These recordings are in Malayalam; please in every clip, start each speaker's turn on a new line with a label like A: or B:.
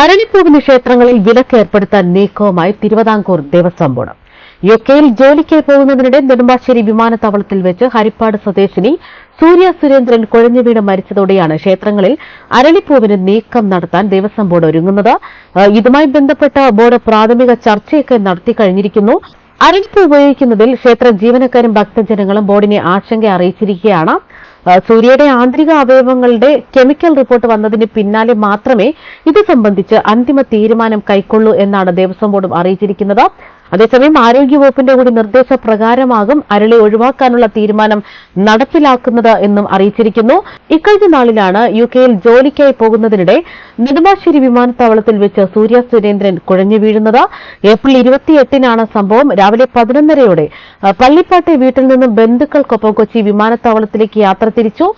A: അരളിപ്പൂവിന് ക്ഷേത്രങ്ങളിൽ വിലക്ക് ഏർപ്പെടുത്താൻ നീക്കവുമായി തിരുവിതാംകൂർ ദേവസ്വം ബോർഡ്. യു കെയിൽ ജോലിക്ക് പോകുന്നതിനിടെ നെടുമ്പാശ്ശേരി വിമാനത്താവളത്തിൽ വെച്ച് ഹരിപ്പാട് സ്വദേശിനി സൂര്യ സുരേന്ദ്രൻ കുഴഞ്ഞു മരിച്ചതോടെയാണ് ക്ഷേത്രങ്ങളിൽ അരളിപ്പൂവിന് നീക്കം നടത്താൻ ദേവസ്വം ബോർഡ് ഒരുങ്ങുന്നത്. ഇതുമായി ബന്ധപ്പെട്ട ബോർഡ് പ്രാഥമിക ചർച്ചയൊക്കെ നടത്തി കഴിഞ്ഞിരിക്കുന്നു. അരളിപ്പൂ ഉപയോഗിക്കുന്നതിൽ ക്ഷേത്ര ജീവനക്കാരും ഭക്തജനങ്ങളും ബോർഡിനെ ആശങ്ക അറിയിച്ചിരിക്കുകയാണ്. സൂര്യയുടെ ആന്തരിക അവയവങ്ങളുടെ കെമിക്കൽ റിപ്പോർട്ട് വന്നതിന് പിന്നാലെ മാത്രമേ ഇത് സംബന്ധിച്ച് അന്തിമ തീരുമാനം കൈക്കൊള്ളൂ എന്നാണ് ദേവസ്വം ബോർഡും അറിയിച്ചിരിക്കുന്നത്. അതേസമയം ആരോഗ്യവകുപ്പിന്റെ കൂടി നിർദ്ദേശപ്രകാരമാകും അരളി ഒഴിവാക്കാനുള്ള തീരുമാനം നടപ്പിലാക്കുന്നത് എന്നും അറിയിച്ചിരിക്കുന്നു. ഇക്കഴിഞ്ഞ നാളിലാണ് യു കെയിൽ ജോലിക്കായി പോകുന്നതിനിടെ നെടുമ്പാശ്ശേരി വിമാനത്താവളത്തിൽ വെച്ച് സൂര്യ സുരേന്ദ്രൻ കുഴഞ്ഞു വീഴുന്നത്. ഏപ്രിൽ ഇരുപത്തിയെട്ടിനാണ് സംഭവം. രാവിലെ പതിനൊന്നരയോടെ പള്ളിപ്പാട്ടെ വീട്ടിൽ നിന്നും ബന്ധുക്കൾക്കൊപ്പം കൊച്ചി വിമാനത്താവളത്തിലേക്ക് യാത്ര തിരിച്ചു.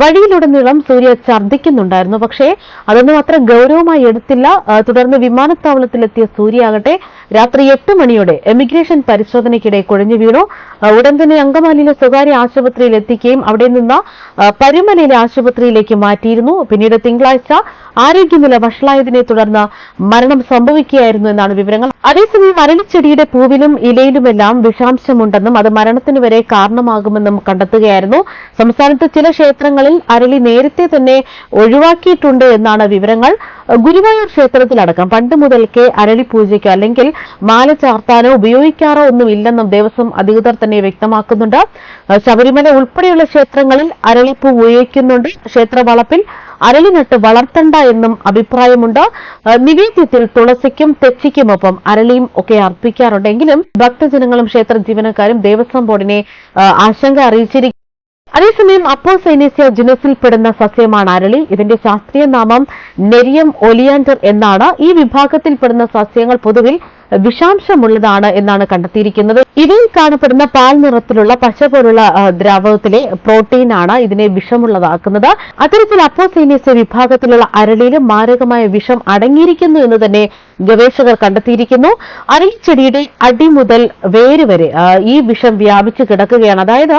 A: വഴിയിലുടനീളം സൂര്യ ഛർദ്ദിക്കുന്നുണ്ടായിരുന്നു. പക്ഷേ അതൊന്നും അത്ര ഗൌരവമായി എടുത്തില്ല. തുടർന്ന് വിമാനത്താവളത്തിലെത്തിയ സൂര്യയാകട്ടെ രാത്രി എട്ട് മണിയോടെ എമിഗ്രേഷൻ പരിശോധനയ്ക്കിടെ കുഴഞ്ഞു വീണു. ഉടൻ തന്നെ അങ്കമാലിയിലെ സ്വകാര്യ ആശുപത്രിയിൽ എത്തിക്കുകയും അവിടെ നിന്ന് പരുമലയിലെ ആശുപത്രിയിലേക്ക് മാറ്റിയിരുന്നു. പിന്നീട് തിങ്കളാഴ്ച ആരോഗ്യനില വഷളായതിനെ തുടർന്ന് മരണം സംഭവിക്കുകയായിരുന്നു എന്നാണ് വിവരങ്ങൾ. അതേസമയം അരളിച്ചെടിയുടെ പൂവിലും ഇലയിലുമെല്ലാം വിഷാംശമുണ്ടെന്നും അത് മരണത്തിന് വരെ കാരണമാകുമെന്നും കണ്ടെത്തുകയായിരുന്നു. സംസ്ഥാനത്ത് ചില ക്ഷേത്രങ്ങളിൽ അരളി നേരത്തെ തന്നെ ഒഴിവാക്കിയിട്ടുണ്ട് എന്നാണ് വിവരങ്ങൾ. ഗുരുവായൂർ ക്ഷേത്രത്തിലടക്കം പണ്ട് മുതൽക്കേ അരളി പൂജയ്ക്ക് അല്ലെങ്കിൽ മാല ചാർത്താനോ ഉപയോഗിക്കാറോ ഒന്നുമില്ലെന്നും ദേവസ്വം അധികൃതർ തന്നെ വ്യക്തമാക്കുന്നുണ്ട്. ശബരിമല ഉൾപ്പെടെയുള്ള ക്ഷേത്രങ്ങളിൽ അരളിപ്പൂ ഉപയോഗിക്കുന്നുണ്ട്. ക്ഷേത്ര വളപ്പിൽ അരളി നട്ട് വളർത്തണ്ട എന്നും അഭിപ്രായമുണ്ട്. നിവേദ്യത്തിൽ തുളസിക്കും തെച്ചിക്കുമൊപ്പം അരളിയും ഒക്കെ അർപ്പിക്കാറുണ്ടെങ്കിലും ഭക്തജനങ്ങളും ക്ഷേത്ര ജീവനക്കാരും ദേവസ്വം ബോർഡിനെ ആശങ്ക അറിയിച്ചിരിക്കുന്നു. അതേസമയം അപ്പോ സൈനേസ്യ ജുനസിൽപ്പെടുന്ന സസ്യമാണ് അരളി. ഇതിന്റെ ശാസ്ത്രീയ നാമം നെരിയം ഒലിയാൻഡർ എന്നാണ്. ഈ വിഭാഗത്തിൽപ്പെടുന്ന സസ്യങ്ങൾ പൊതുവിൽ വിഷാംശമുള്ളതാണ് എന്നാണ് കണ്ടെത്തിയിരിക്കുന്നത്. ഇവയിൽ കാണപ്പെടുന്ന പാൽ നിറത്തിലുള്ള പശ പോലുള്ള ദ്രാവകത്തിലെ പ്രോട്ടീനാണ് ഇതിനെ വിഷമുള്ളതാക്കുന്നത്. അത്തരത്തിൽ അപ്പോസൈനേസ്യ വിഭാഗത്തിലുള്ള അരളിയിലും മാരകമായ വിഷം അടങ്ങിയിരിക്കുന്നു എന്ന് തന്നെ ഗവേഷകർ കണ്ടെത്തിയിരിക്കുന്നു. അരളിച്ചെടിയുടെ അടി മുതൽ വേര് വരെ ഈ വിഷം വ്യാപിച്ചു കിടക്കുകയാണ്. അതായത്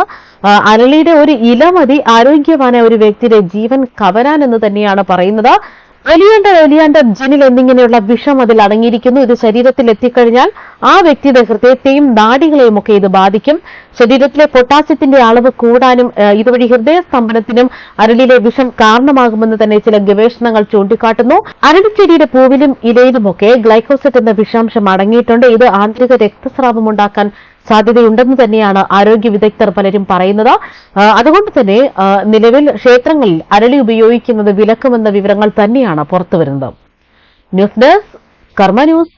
A: അരളിയുടെ ഒരു ഇല മതി ആരോഗ്യവാനായ ഒരു വ്യക്തിയുടെ ജീവൻ കവരാൻ എന്ന് തന്നെയാണ് പറയുന്നത്. ഒലിയാണ്ടർ അലിയാണ്ടർ ജനിൽ എന്നിങ്ങനെയുള്ള വിഷം അതിൽ അടങ്ങിയിരിക്കുന്നു. ഇത് ശരീരത്തിൽ എത്തിക്കഴിഞ്ഞാൽ ആ വ്യക്തിയുടെ ഹൃദയത്തെയും നാടികളെയും ഒക്കെ ഇത് ബാധിക്കും. ശരീരത്തിലെ പൊട്ടാസ്യത്തിന്റെ അളവ് കൂടാനും ഇതുവഴി ഹൃദയ സ്തംഭനത്തിനും അരളിയിലെ വിഷം കാരണമാകുമെന്ന് തന്നെ ചില ഗവേഷണങ്ങൾ ചൂണ്ടിക്കാട്ടുന്നു. അരളിച്ചെടിയുടെ പൂവിലും ഇലയിലുമൊക്കെ ഗ്ലൈക്കോസെറ്റ് എന്ന വിഷാംശം അടങ്ങിയിട്ടുണ്ട്. ഇത് ആന്തരിക രക്തസ്രാവം ഉണ്ടാക്കാൻ സാധ്യതയുണ്ടെന്ന് തന്നെയാണ് ആരോഗ്യ വിദഗ്ധർ പലരും പറയുന്നത്. അതുകൊണ്ട് തന്നെ നിലവിൽ ക്ഷേത്രങ്ങളിൽ അരളി ഉപയോഗിക്കുന്നത് വിലക്കുമെന്ന വിവരങ്ങൾ തന്നെയാണ് പുറത്തുവരുന്നത്. News desk Karma news.